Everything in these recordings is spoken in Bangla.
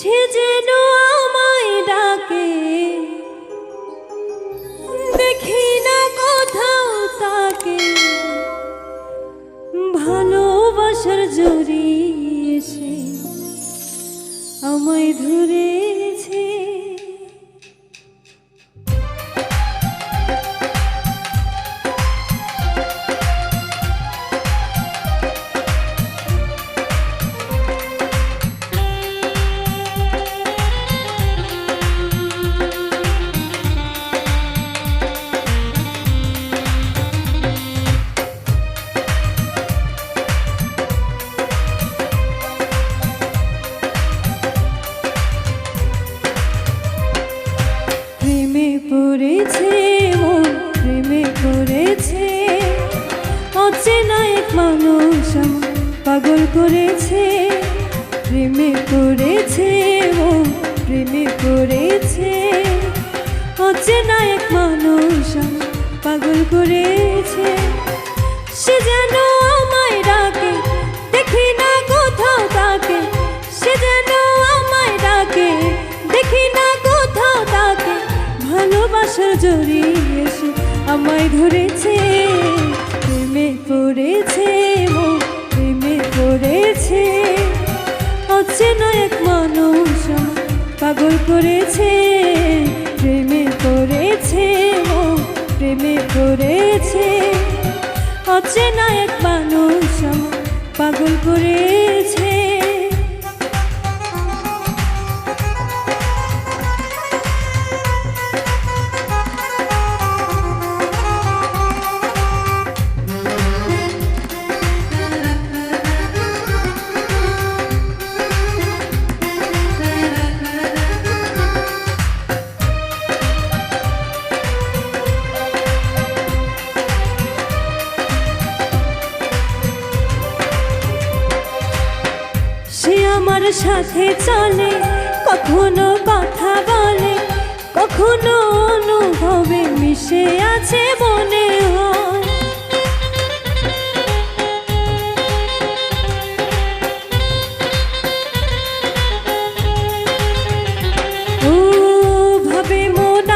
সে যেন আমায় ডাকে। দেখি না কোথাও তাকে। ভালোবাসার জড়িয়েছে আমায় ধরেছে পাগল করেছে, প্রেমে পড়েছে মন প্রেমে পড়েছে। অচেনা এক মানুষ পাগল করেছে। সে যেন আমায় ডাকে, দেখি না কোথাও তাকে। সে যেন আমায় ডাকে, দেখি না কোথাও তাকে। ভালোবাসার জড়িয়েছে আমায় ধরেছে, প্রেমে পড়েছে অচেনা এক মানুষ পাগল করেছে, প্রেমে করেছে মন প্রেমে করেছে অচেনা এক মানুষ পাগল করেছে সাথে চলে কখনো কথা বলে কখনো অনুভবে মিশে আছে মনে হয়। ও ভাবে মন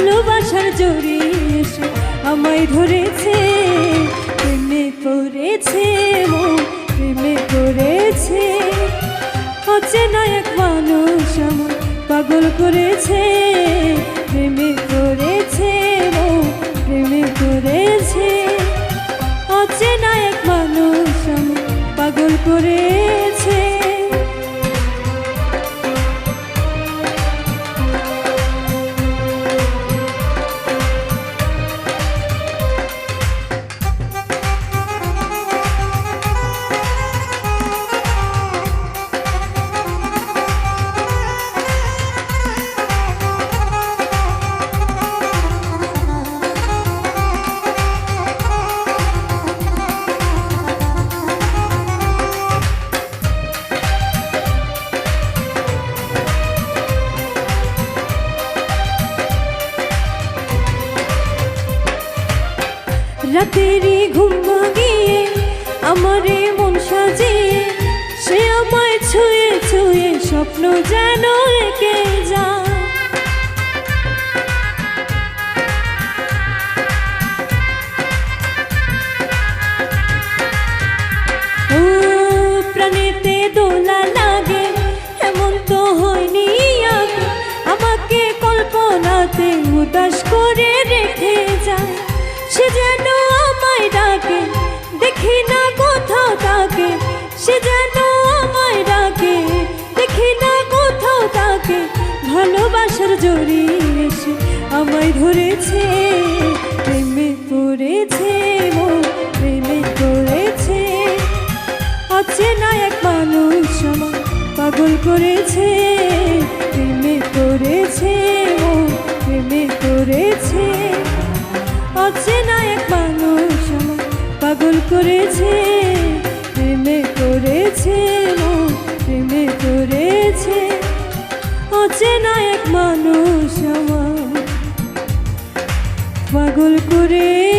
ভালোবাসার জড়িয়েছে আমায় ধরেছে, প্রেমে পড়েছে প্রেমে পড়েছে। অচেনা এক মানুষ আমার পাগল করেছে, প্রেমে মন, প্রেমে পড়েছে। অচেনা এক মানুষ আমার পাগল করেছে। রাতেরই ঘুম ভাঙিয়ে আমারে মন সাজিয়ে সে আমায় ছুঁয়ে ছুঁয়ে স্বপ্ন যেন এঁকে যায়। সে যেন আমায় ডাকে, দেখি না কোথাও তাকে। ভালোবাসার জড়িয়েছে আমায় ধরেছে, প্রেমে পড়েছে মন, প্রেমে পড়েছে। অচেনা এক মানুষ আমার পাগল করেছে, প্রেমে পড়েছে ও প্রেমে পড়েছে। অচেনা এক মানুষ আমার পাগল করেছে, প্রেমে মন প্রেমে করেছে অচেনা এক মানুষ আমার। পাগল করে